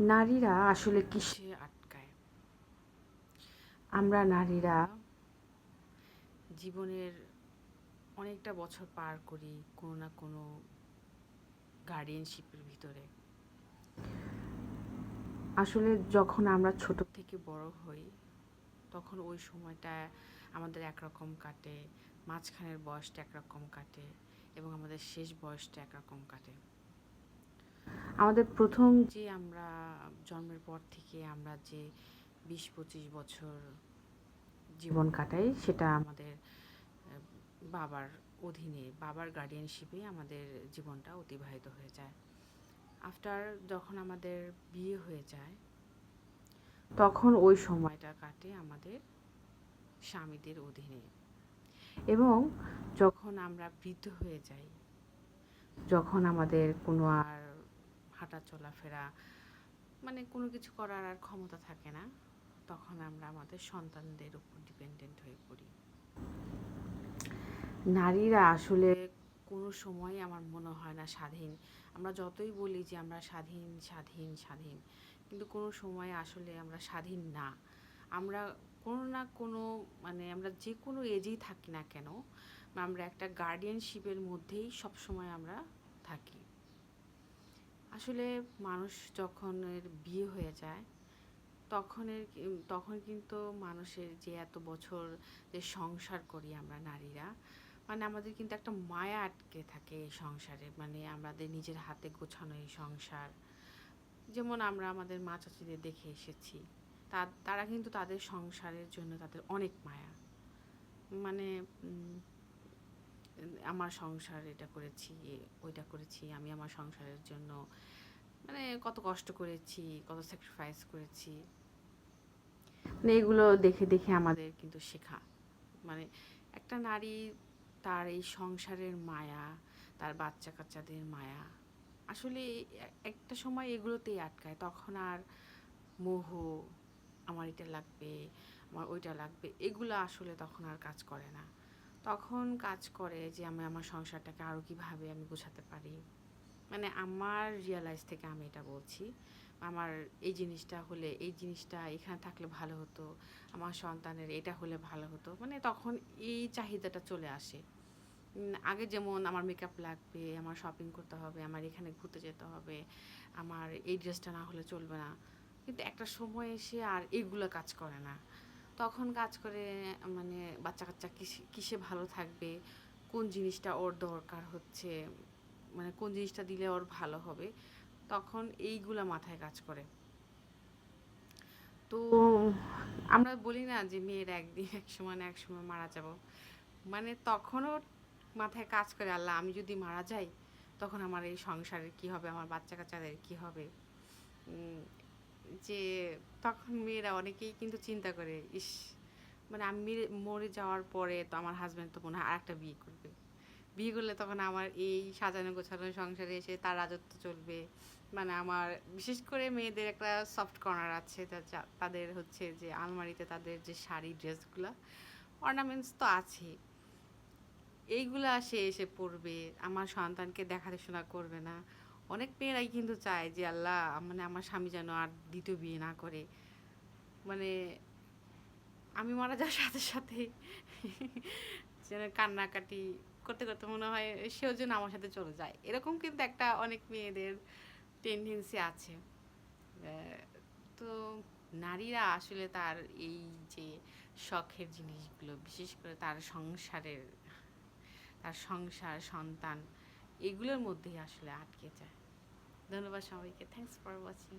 নারীরা আসলে কিসে আটকায়? আমরা নারীরা জীবনের অনেকটা বছর পার করি কোনো না কোনো গার্ডিয়ানশিপের ভিতরে। আসলে যখন আমরা ছোট থেকে বড় হই, তখন ওই সময়টা আমাদের একরকম কাটে, মাঝখানের বয়সটা একরকম কাটে এবং আমাদের শেষ বয়সটা একরকম কাটে। আমাদের প্রথম যে আমরা জন্মের পর থেকে আমরা যে বিশ পঁচিশ বছর জীবন কাটাই, সেটা আমাদের বাবার অধীনে, বাবার গার্ডিয়ানশিপে আমাদের জীবনটা অতিবাহিত হয়ে যায়। আফটার যখন আমাদের বিয়ে হয়ে যায়, তখন ওই সময়টা কাটে আমাদের স্বামীদের অধীনে। এবং যখন আমরা বৃদ্ধ হয়ে যাই, যখন আমাদের কোনো আর হাঁটা চলাফেরা মানে কোনো কিছু করার আর ক্ষমতা থাকে না, তখন আমরা আমাদের সন্তানদের উপর ডিপেন্ডেন্ট হয়ে পড়ি। নারীরা আসলে কোনো সময় আমার মনে হয় না স্বাধীন। আমরা যতই বলি যে আমরা স্বাধীন স্বাধীন স্বাধীন, কিন্তু কোনো সময় আসলে আমরা স্বাধীন না। আমরা কোনো না কোনো মানে আমরা যে কোনো এজেই থাকি না কেন, আমরা একটা গার্ডিয়ানশিপের মধ্যেই সব সময় আমরা থাকি। আসলে মানুষ যখন এর বিয়ে হয়ে যায় তখনের তখন কিন্তু মানুষের যে এত বছর যে সংসার করি আমরা নারীরা মানে আমাদের কিন্তু একটা মায়া আটকে থাকে এই সংসারে। মানে আমাদের নিজের হাতে গোছানো এই সংসার। যেমন আমরা আমাদের মা চাচিদের দেখে এসেছি, তা, তারা কিন্তু তাদের সংসারের জন্য তাদের অনেক মায়া। মানে আমার সংসার এটা করেছি, ওইটা করেছি, আমি আমার সংসারের জন্য মানে কত কষ্ট করেছি, কত স্যাক্রিফাইস করেছি। মানে এগুলো দেখে দেখে আমাদের কিন্তু শেখা। মানে একটা নারী তার এই সংসারের মায়া, তার বাচ্চা কাচ্চাদের মায়া, আসলে একটা সময় এগুলোতেই আটকায়। তখন আর মোহ, আমার এটা লাগবে, আমার ওইটা লাগবে, এগুলো আসলে তখন আর কাজ করে না। তখন কাজ করে যে আমি আমার সংসারটাকে আরও কীভাবে আমি গোছাতে পারি। মানে আমার রিয়ালাইজ থেকে আমি এটা বলছি, আমার এই জিনিসটা হলে, এই জিনিসটা এখানে থাকলে ভালো হতো, আমার সন্তানের এটা হলে ভালো হতো। মানে তখন এই চাহিদাটা চলে আসে। আগে যেমন আমার মেকআপ লাগবে, আমার শপিং করতে হবে, আমার এখানে ঘুরতে যেতে হবে, আমার এই ড্রেসটা না হলে চলবে না। কিন্তু একটা সময় এসে আর এগুলো কাজ করে না। তখন কাজ করে মানে বাচ্চা কাচ্চা কিসে কিসে ভালো থাকবে? কোন জিনিসটা ওর দরকার হচ্ছে? মানে কোন জিনিসটা দিলে ওর ভালো হবে? তখন এইগুলা মাথায় কাজ করে। তো আমরা বলি না যে মেয়ের একদিন এক সময় না এক সময় মারা যাব। মানে তখনও মাথায় কাজ করে, আল্লাহ, আমি যদি মারা যাই, তখন আমার এই সংসারের কি হবে? আমার বাচ্চা কাচ্চাদের কি হবে? যে তখন মেয়েরা অনেকেই কিন্তু চিন্তা করে, ইস মানে আমি মরে যাওয়ার পরে তো আমার হাজব্যান্ড তো মনে হয় আরেকটা বিয়ে করবে। বিয়ে করলে তখন আমার এই সাজানো গোছানো সংসারে এসে তার রাজত্ব চলবে। মানে আমার বিশেষ করে মেয়েদের একটা সফট কর্নার আছে তাদের হচ্ছে যে আলমারিতে তাদের যে শাড়ি, ড্রেসগুলো অর্নামেন্টস তো আছে। এইগুলা সে এসে পড়বে আমার সন্তানকে দেখাশোনা করবে না। অনেক মেয়েরাই কিন্তু চায় যে, আল্লাহ মানে আমার স্বামী যেন আর দ্বিতীয় বিয়ে না করে। মানে আমি মারা যাওয়ার সাথে সাথে যেন কান্নাকাটি করতে করতে মনে হয় সেও যেন আমার সাথে চলে যায়। এরকম কিন্তু একটা অনেক মেয়েদের টেন্ডেন্সি আছে। তো নারীরা আসলে তার এই যে শখের জিনিসগুলো, বিশেষ করে তার সংসারের, তার সংসার, সন্তান এগুলোর মধ্যেই আসলে আটকে যায়। ধন্যবাদ সবাইকে। Thanks for watching